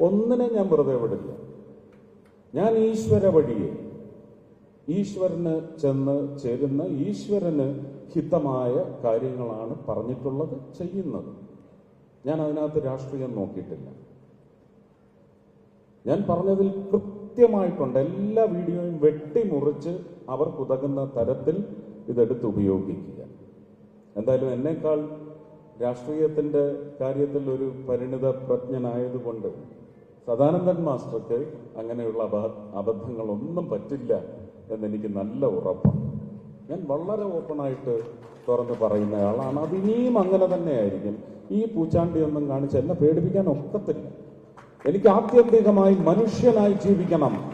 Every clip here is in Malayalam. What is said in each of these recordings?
ഒന്നിനെ ഞാൻ വെറുതെ വിടില്ല. ഞാൻ ഈശ്വര വഴിയെ. ഈശ്വരന് ചെന്ന് ചേരുന്ന ഈശ്വരന് ഹിതമായ കാര്യങ്ങളാണ് പറഞ്ഞിട്ടുള്ളത് ചെയ്യുന്നത്. ഞാൻ അതിനകത്ത് രാഷ്ട്രീയം നോക്കിയിട്ടില്ല. ഞാൻ പറഞ്ഞതിൽ കൃത്യമായിട്ടുണ്ട്. എല്ലാ വീഡിയോയും വെട്ടിമുറിച്ച് അവർ അവർക്കുതകുന്ന തരത്തിൽ ഇതെടുത്ത് ഉപയോഗിക്കുക. എന്തായാലും എന്നേക്കാൾ രാഷ്ട്രീയത്തിന്റെ കാര്യത്തിൽ ഒരു പരിണിത പ്രജ്ഞനായതുകൊണ്ട് സദാനന്ദൻ മാസ്റ്റർക്ക് അങ്ങനെയുള്ള അബ അബദ്ധങ്ങളൊന്നും പറ്റില്ല എന്നെനിക്ക് നല്ല ഉറപ്പാണ്. ഞാൻ വളരെ ഓപ്പണായിട്ട് തുറന്ന് പറയുന്ന ആളാണ് ഇനിയും അങ്ങനെ തന്നെയായിരിക്കും. ഈ പൂച്ചാണ്ടിയൊന്നും കാണിച്ച് എന്നെ പേടിപ്പിക്കാൻ ഒക്കത്തില്ല. എനിക്ക് ആത്യന്തികമായി മനുഷ്യനായി ജീവിക്കണം.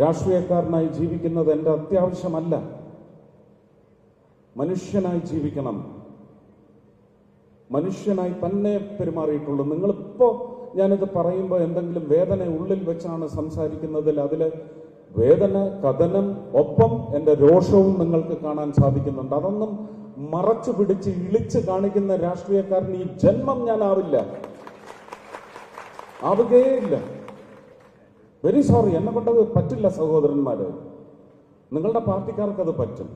രാഷ്ട്രീയക്കാരനായി ജീവിക്കുന്നത് എന്റെ അത്യാവശ്യമല്ല. മനുഷ്യനായി ജീവിക്കണം. മനുഷ്യനായി തന്നെ പെരുമാറിയിട്ടുള്ളൂ. നിങ്ങളിപ്പോ ഞാനിത് പറയുമ്പോൾ എന്തെങ്കിലും വേദന ഉള്ളിൽ വെച്ചാണ് സംസാരിക്കുന്നതിൽ അതിൽ വേദന കഥനം ഒപ്പം എന്റെ രോഷവും നിങ്ങൾക്ക് കാണാൻ സാധിക്കുന്നുണ്ട്. അതൊന്നും മറച്ചു പിടിച്ച് ഇളിച്ച് കാണിക്കുന്ന രാഷ്ട്രീയക്കാരൻ ഈ ജന്മം ഞാൻ ആവില്ല. ആവുകയേയില്ല. വെരി സോറി എന്നെ കൊണ്ടത് പറ്റില്ല സഹോദരന്മാര്. നിങ്ങളുടെ പാർട്ടിക്കാർക്ക് അത് പറ്റും.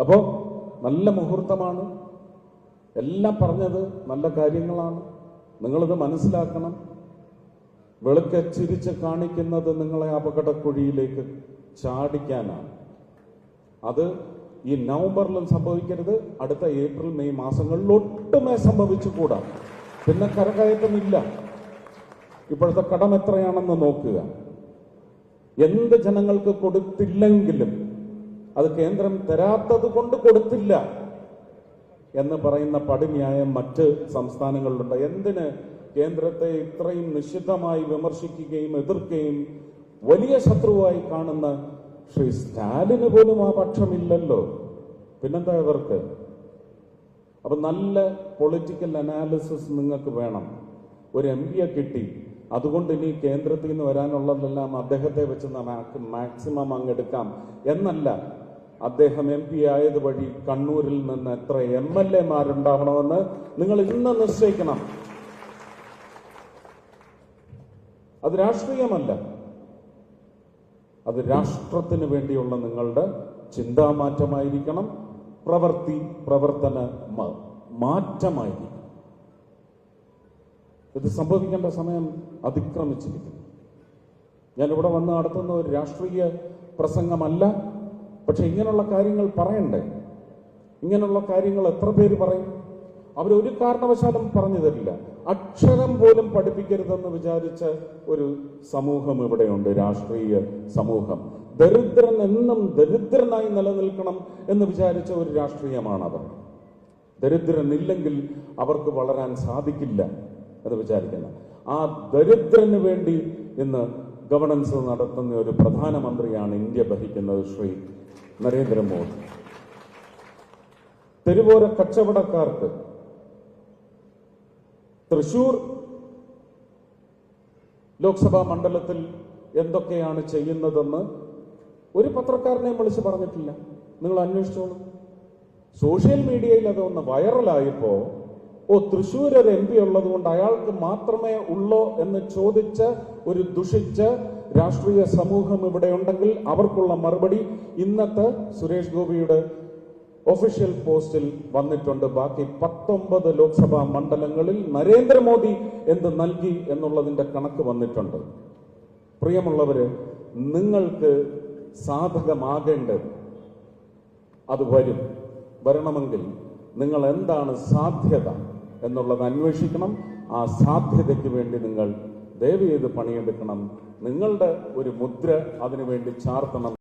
അപ്പോ നല്ല മുഹൂർത്തമാണ്. എല്ലാം പറഞ്ഞത് നല്ല കാര്യങ്ങളാണ്. നിങ്ങളിത് മനസ്സിലാക്കണം. വെളുക്കെ ചിരിച്ച് കാണിക്കുന്നത് നിങ്ങളെ അപകടക്കുഴിയിലേക്ക് ചാടിക്കാനാണ്. അത് ഈ നവംബറിലും സംഭവിക്കരുത്. അടുത്ത ഏപ്രിൽ മെയ് മാസങ്ങളിൽ ഒട്ടുമേ സംഭവിച്ചുകൂടാ. പിന്നെ കരകയറ്റമില്ല. ഇപ്പോഴത്തെ കടം എത്രയാണെന്ന് നോക്കുക. എന്ത് ജനങ്ങൾക്ക് കൊടുത്തില്ലെങ്കിലും അത് കേന്ദ്രം തരാത്തത് കൊണ്ട് കൊടുത്തില്ല എന്ന് പറയുന്ന പടിന്യായം മറ്റ് സംസ്ഥാനങ്ങളിലുണ്ട്. എന്തിന് കേന്ദ്രത്തെ ഇത്രയും നിശിദ്ധമായി വിമർശിക്കുകയും എതിർക്കുകയും വലിയ ശത്രുവായി കാണുന്ന ശ്രീ സ്റ്റാലിന് പോലും ആ പക്ഷമില്ലല്ലോ. പിന്നെന്താ ഇവർക്ക്? അപ്പൊ നല്ല പൊളിറ്റിക്കൽ അനാലിസിസ് നിങ്ങൾക്ക് വേണം. ഒരു എം പിയെ കിട്ടി. അതുകൊണ്ട് ഇനി കേന്ദ്രത്തിൽ നിന്ന് വരാനുള്ളതെല്ലാം അദ്ദേഹത്തെ വെച്ച് മാക്സിമം അങ്ങെടുക്കാം എന്നല്ല അദ്ദേഹം എം പി ആയത് വഴി കണ്ണൂരിൽ നിന്ന് എത്ര എം എൽ എമാരുണ്ടാവണമെന്ന് നിങ്ങൾ ഇന്ന് നിശ്ചയിക്കണം. അത് രാഷ്ട്രീയമല്ല. അത് രാഷ്ട്രത്തിന് വേണ്ടിയുള്ള നിങ്ങളുടെ ചിന്താമാറ്റമായിരിക്കണം. പ്രവൃത്തി പ്രവർത്തന മാറ്റമായിരിക്കണം. ഇത് സംഭവിക്കേണ്ട സമയം അതിക്രമിച്ചിരിക്കുന്നു. ഞാൻ ഞാനിവിടെ വന്ന് നടത്തുന്ന ഒരു രാഷ്ട്രീയ പ്രസംഗമല്ല. പക്ഷെ ഇങ്ങനെയുള്ള കാര്യങ്ങൾ പറയണ്ടേ? ഇങ്ങനെയുള്ള കാര്യങ്ങൾ എത്ര പേര് പറയും? അവരൊരു കാരണവശാലും പറഞ്ഞു തരില്ല. അക്ഷരം പോലും പഠിപ്പിക്കരുതെന്ന് വിചാരിച്ച ഒരു സമൂഹം ഇവിടെയുണ്ട് രാഷ്ട്രീയ സമൂഹം. ദരിദ്രൻ എന്നും ദരിദ്രനായി നിലനിൽക്കണം എന്ന് വിചാരിച്ച ഒരു രാഷ്ട്രീയമാണ് അവർ ദരിദ്രൻ ഇല്ലെങ്കിൽ അവർക്ക് വളരാൻ സാധിക്കില്ല എന്ന് വിചാരിക്കുന്ന ആ ദരിദ്രന് വേണ്ടി ഇന്ന് ഗവർണൻസ് നടത്തുന്ന ഒരു പ്രധാനമന്ത്രിയാണ് ഇന്ത്യ ഭരിക്കുന്നത് ശ്രീ നരേന്ദ്രമോദി. തെരുവോര കച്ചവടക്കാർക്ക് തൃശൂർ ലോക്സഭാ മണ്ഡലത്തിൽ എന്തൊക്കെയാണ് ചെയ്യുന്നതെന്ന് ഒരു പത്രക്കാരനെ വിളിച്ച് പറഞ്ഞിട്ടില്ല. നിങ്ങൾ അന്വേഷിച്ചോളൂ. സോഷ്യൽ മീഡിയയിൽ അതൊന്ന് വൈറലായപ്പോ ഓ തൃശ്ശൂർ ഒരു എം പി ഉള്ളത് കൊണ്ട് അയാൾക്ക് മാത്രമേ ഉള്ളോ എന്ന് ചോദിച്ച് ഒരു ദുഷിച്ച് രാഷ്ട്രീയ സമൂഹം ഇവിടെ ഉണ്ടെങ്കിൽ അവർക്കുള്ള മറുപടി ഇന്നത്തെ സുരേഷ് ഗോപിയുടെ ഒഫീഷ്യൽ പോസ്റ്റിൽ വന്നിട്ടുണ്ട്. ബാക്കി പത്തൊമ്പത് ലോക്സഭാ മണ്ഡലങ്ങളിൽ നരേന്ദ്രമോദി എന്ത് നൽകി എന്നുള്ളതിന്റെ കണക്ക് വന്നിട്ടുണ്ട്. പ്രിയമുള്ളവര് നിങ്ങൾക്ക് സാധകമാകേണ്ടത് അത് വരും. വരണമെങ്കിൽ നിങ്ങൾ എന്താണ് സാധ്യത? എന്നുള്ളത് അന്വേഷിക്കണം. ആ സാധ്യതയ്ക്ക് വേണ്ടി നിങ്ങൾ ദയവ് ചെയ്ത് പണിയെടുക്കണം. നിങ്ങളുടെ ഒരു മുദ്ര അതിനുവേണ്ടി ചാർത്തണം.